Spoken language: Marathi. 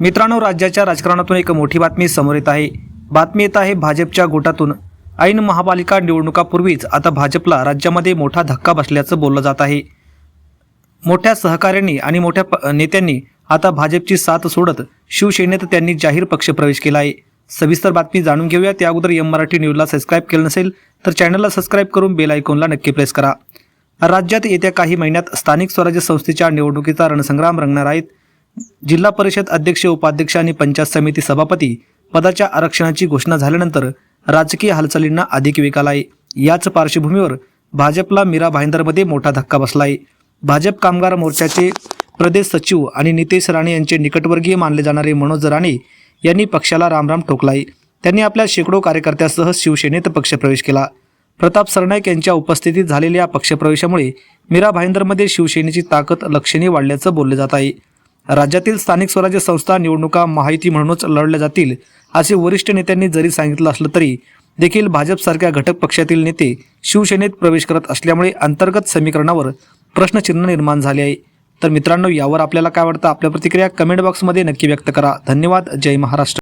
मित्रांनो राज्याच्या राजकारणातून एक मोठी बातमी समोर येत आहे. बातमी येत आहे भाजपच्या गोटातून. ऐन महापालिका निवडणुकापूर्वीच आता भाजपला राज्यामध्ये मोठा धक्का बसल्याचं बोललं जात आहे. मोठ्या सहकाऱ्यांनी आणि मोठ्या प- नेत्यांनी आता भाजपची साथ सोडत शिवसेनेत त्यांनी जाहीर पक्षप्रवेश केला आहे. सविस्तर बातमी जाणून घेऊया. त्या अगोदर एम मराठी न्यूजला सबस्क्राईब केलं नसेल तर चॅनलला सबस्क्राईब करून बेल आयकॉनला नक्की प्रेस करा. राज्यात येत्या काही महिन्यात स्थानिक स्वराज्य संस्थेच्या निवडणुकीचा रणसंग्राम रंगणार आहेत. जिल्हा परिषद अध्यक्ष उपाध्यक्ष आणि पंचायत समिती सभापती पदाच्या आरक्षणाची घोषणा झाल्यानंतर राजकीय हालचालींना अधिक वेग आलाय. आहे याच पार्श्वभूमीवर भाजपला मीरा भाईंदरमध्ये मोठा धक्का बसला आहे भाजप कामगार मोर्चाचे प्रदेश सचिव आणि नितेश राणे यांचे निकटवर्गीय मानले जाणारे मनोज राणे यांनी पक्षाला रामराम ठोकलाय. त्यांनी आपल्या शेकडो कार्यकर्त्यासह शिवसेनेत पक्षप्रवेश केला. प्रताप सरनाईक यांच्या उपस्थितीत झालेल्या पक्षप्रवेशामुळे मीरा भाईंदरमध्ये शिवसेनेची ताकद लक्षणीय वाढल्याचं बोलले जात आहे. राज्यातील स्थानिक स्वराज्य संस्था निवडणुका माहिती म्हणूनच लढल्या जातील असे वरिष्ठ नेत्यांनी जरी सांगितलं असलं तरी देखील भाजपसारख्या घटक पक्षातील नेते शिवसेनेत प्रवेश करत असल्यामुळे अंतर्गत समीकरणावर प्रश्नचिन्ह निर्माण झाले आहे. तर मित्रांनो यावर आपल्याला काय वाटतं? आपल्या प्रतिक्रिया कमेंट बॉक्समध्ये नक्की व्यक्त करा. धन्यवाद. जय महाराष्ट्र.